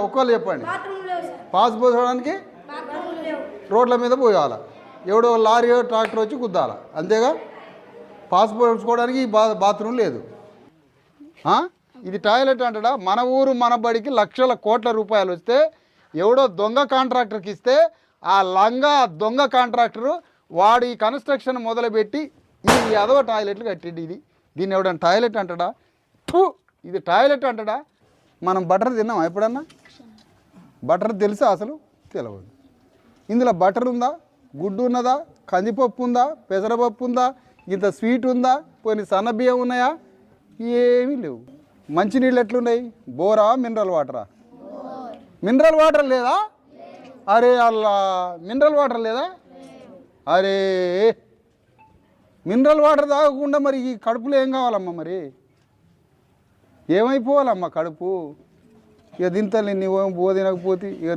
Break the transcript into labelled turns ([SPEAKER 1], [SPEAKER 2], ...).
[SPEAKER 1] ఒక్కళ్ళు చెప్పండి. పాస్
[SPEAKER 2] లేవు.
[SPEAKER 1] రోడ్ల మీద పోయాల? ఎవడో లారీ ట్రాక్టర్ వచ్చి గుద్దాల? అంతేగా? పాస్ పోసుకోవడానికి ఈ బా బాత్రూమ్ లేదు? ఇది టాయిలెట్ అంటాడా? మన ఊరు మన బడికి లక్షల కోట్ల రూపాయలు వస్తే ఎవడో దొంగ కాంట్రాక్టర్కి ఇస్తే ఆ లంగా దొంగ కాంట్రాక్టరు వాడు ఈ కన్స్ట్రక్షన్ మొదలుపెట్టి ఈ అదవ టాయిలెట్లు కట్టిండు ఇది. దీన్ని ఎవడన్నా టాయిలెట్ అంటాడా? ఇది టాయిలెట్ అంటాడా? మనం బటర్ తిన్నామా ఎప్పుడన్నా? బటర్ తెలుసా అసలు? తెలియదు ఇందులో బటర్ ఉందా? గుడ్డు ఉన్నదా? కందిపప్పు ఉందా? పెసరపప్పు ఉందా? ఇంత స్వీట్ ఉందా? కొన్ని సన్నబియ్యం ఉన్నాయా? ఏమీ లేవు. మంచినీళ్ళు ఎట్లున్నాయి? బోరా మినరల్ వాటరా? మినరల్ వాటర్ లేదా? అరే అల్లా మినరల్ వాటర్ లేదా? అరే మినరల్ వాటర్ తాగకుండా మరి ఈ కడుపులో ఏం కావాలమ్మా మరి? ఏమైపోవాలమ్మా కడుపు? ఇక తింటలే నువ్వేం పో తినకపోతే ఇక